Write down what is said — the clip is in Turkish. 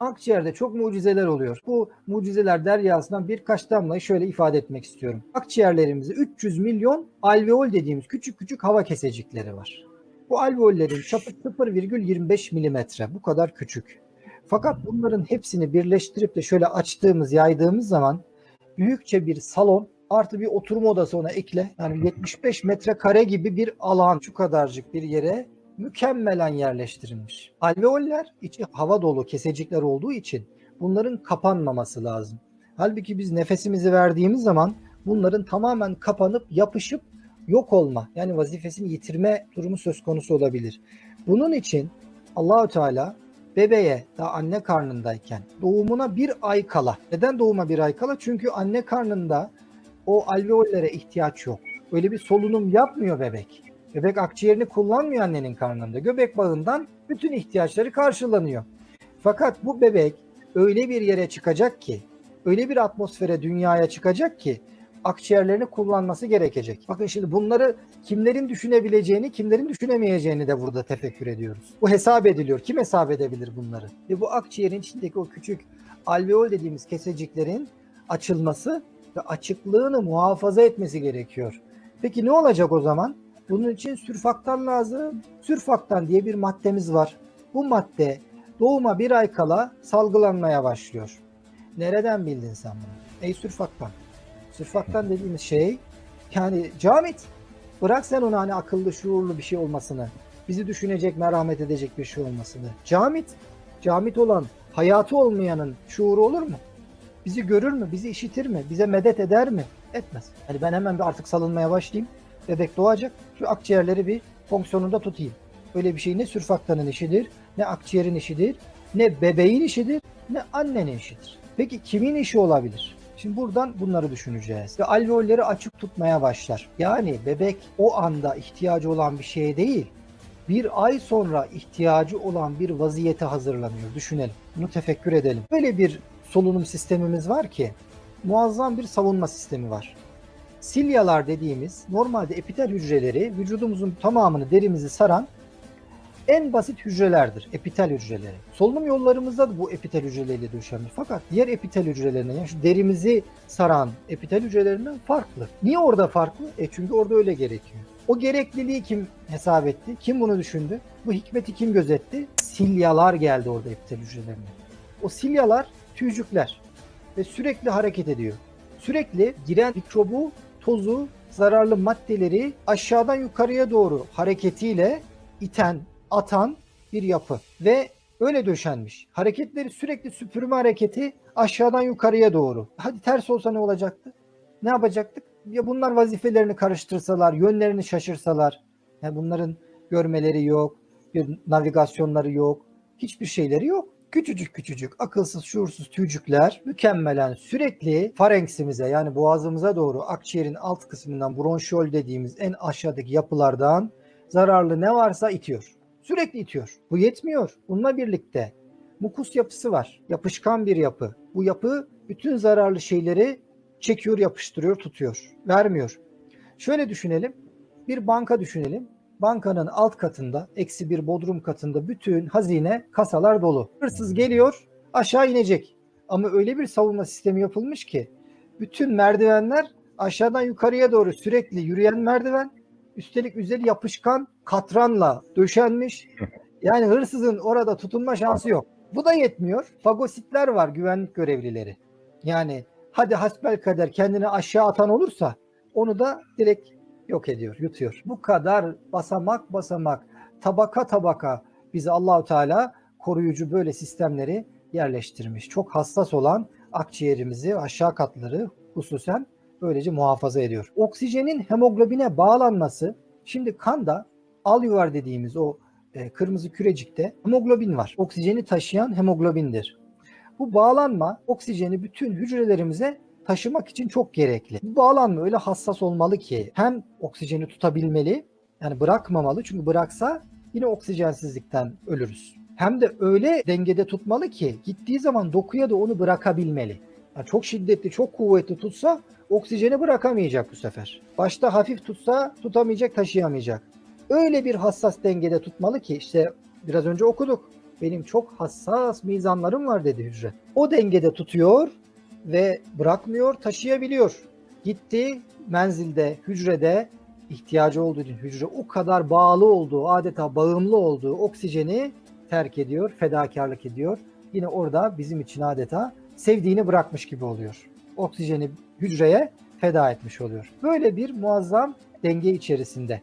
akciğerde çok mucizeler oluyor. Bu mucizeler deryasından birkaç damlayı şöyle ifade etmek istiyorum. Akciğerlerimizde 300 milyon alveol dediğimiz küçük küçük hava kesecikleri var. Bu alveollerin çapı 0,25 milimetre. Bu kadar küçük. Fakat bunların hepsini birleştirip de şöyle açtığımız, yaydığımız zaman büyükçe bir salon artı bir oturma odası ona ekle. Yani 75 metrekare gibi bir alan şu kadarcık bir yere mükemmelen yerleştirilmiş. Alveoller içi hava dolu kesecikler olduğu için bunların kapanmaması lazım. Halbuki biz nefesimizi verdiğimiz zaman bunların tamamen kapanıp yapışıp yok olma yani vazifesini yitirme durumu söz konusu olabilir. Bunun için Allahü Teala bebeğe daha anne karnındayken doğumuna bir ay kala. Neden doğuma bir ay kala? Çünkü anne karnında o alveollere ihtiyaç yok. Öyle bir solunum yapmıyor bebek. Bebek akciğerini kullanmıyor annenin karnında. Göbek bağından bütün ihtiyaçları karşılanıyor. Fakat bu bebek öyle bir yere çıkacak ki, öyle bir atmosfere dünyaya çıkacak ki akciğerlerini kullanması gerekecek. Bakın şimdi bunları kimlerin düşünebileceğini, kimlerin düşünemeyeceğini de burada tefekkür ediyoruz. Bu hesap ediliyor. Kim hesap edebilir bunları? Ve bu akciğerin içindeki o küçük alveol dediğimiz keseciklerin açılması ve açıklığını muhafaza etmesi gerekiyor. Peki ne olacak o zaman? Bunun için sürfaktan lazım. Sürfaktan diye bir maddemiz var. Bu madde doğuma bir ay kala salgılanmaya başlıyor. Nereden bildin sen bunu? Ey sürfaktan. Sürfaktan dediğimiz şey yani camit. Bırak sen onu hani akıllı, şuurlu bir şey olmasını. Bizi düşünecek, merhamet edecek bir şey olmasını. Camit. Camit olan, hayatı olmayanın şuuru olur mu? Bizi görür mü? Bizi işitir mi? Bize medet eder mi? Etmez. Hani ben hemen bir artık salınmaya başlayayım. Bebek doğacak. Şu akciğerleri bir fonksiyonunda tutayım. Öyle bir şey ne sürfaktanın işidir, ne akciğerin işidir, ne bebeğin işidir, ne annenin işidir. Peki kimin işi olabilir? Şimdi buradan bunları düşüneceğiz. Ve alveolleri açık tutmaya başlar. Yani bebek o anda ihtiyacı olan bir şeye değil, bir ay sonra ihtiyacı olan bir vaziyete hazırlanıyor. Düşünelim. Bunu tefekkür edelim. Böyle bir solunum sistemimiz var ki muazzam bir savunma sistemi var. Silyalar dediğimiz normalde epitel hücreleri vücudumuzun tamamını derimizi saran en basit hücrelerdir. Epitel hücreleri. Solunum yollarımızda da bu epitel hücreleriyle döşenmiş. Fakat diğer epitel hücrelerinden yani şu derimizi saran epitel hücrelerinden farklı. Niye orada farklı? E çünkü orada öyle gerekiyor. O gerekliliği kim hesap etti? Kim bunu düşündü? Bu hikmeti kim gözetti? Silyalar geldi orada epitel hücrelerine. O silyalar tüycükler ve sürekli hareket ediyor. Sürekli giren mikrobu, tozu, zararlı maddeleri aşağıdan yukarıya doğru hareketiyle iten, atan bir yapı ve öyle döşenmiş. Hareketleri sürekli süpürme hareketi aşağıdan yukarıya doğru. Hadi ters olsa ne olacaktı? Ne yapacaktık? Ya bunlar vazifelerini karıştırsalar, yönlerini şaşırsalar. Yani bunların görmeleri yok, bir navigasyonları yok, hiçbir şeyleri yok. Küçücük küçücük akılsız şuursuz tüycükler mükemmelen sürekli farenksimize yani boğazımıza doğru akciğerin alt kısmından bronşiol dediğimiz en aşağıdaki yapılardan zararlı ne varsa itiyor. Sürekli itiyor. Bu yetmiyor. Bununla birlikte mukus yapısı var. Yapışkan bir yapı. Bu yapı bütün zararlı şeyleri çekiyor, yapıştırıyor, tutuyor. Vermiyor. Şöyle düşünelim. Bir banka düşünelim. Bankanın alt katında, eksi bir bodrum katında bütün hazine kasalar dolu. Hırsız geliyor, aşağı inecek. Ama öyle bir savunma sistemi yapılmış ki bütün merdivenler aşağıdan yukarıya doğru sürekli yürüyen merdiven. Üstelik üzeri yapışkan katranla döşenmiş. Yani hırsızın orada tutunma şansı yok. Bu da yetmiyor. Fagositler var güvenlik görevlileri. Yani hadi hasbelkader kendini aşağı atan olursa onu da direkt yok ediyor, yutuyor. Bu kadar basamak basamak, tabaka tabaka bizi Allahu Teala koruyucu böyle sistemleri yerleştirmiş. Çok hassas olan akciğerimizi aşağı katları hususen böylece muhafaza ediyor. Oksijenin hemoglobine bağlanması şimdi kanda alüvar dediğimiz o e, kırmızı kürecikte hemoglobin var. Oksijeni taşıyan hemoglobindir. Bu bağlanma oksijeni bütün hücrelerimize taşımak için çok gerekli. Bu bağlanma öyle hassas olmalı ki hem oksijeni tutabilmeli yani bırakmamalı çünkü bıraksa yine oksijensizlikten ölürüz. Hem de öyle dengede tutmalı ki gittiği zaman dokuya da onu bırakabilmeli. Yani çok şiddetli, çok kuvvetli tutsa oksijeni bırakamayacak bu sefer. Başta hafif tutsa tutamayacak, taşıyamayacak. Öyle bir hassas dengede tutmalı ki işte biraz önce okuduk. Benim çok hassas mizanlarım var dedi hücre. O dengede tutuyor ve bırakmıyor, taşıyabiliyor. Gitti menzilde, hücrede ihtiyacı olduğu için hücre o kadar bağlı olduğu, adeta bağımlı olduğu oksijeni terk ediyor, fedakarlık ediyor. Yine orada bizim için adeta sevdiğini bırakmış gibi oluyor. Oksijeni hücreye feda etmiş oluyor. Böyle bir muazzam denge içerisinde.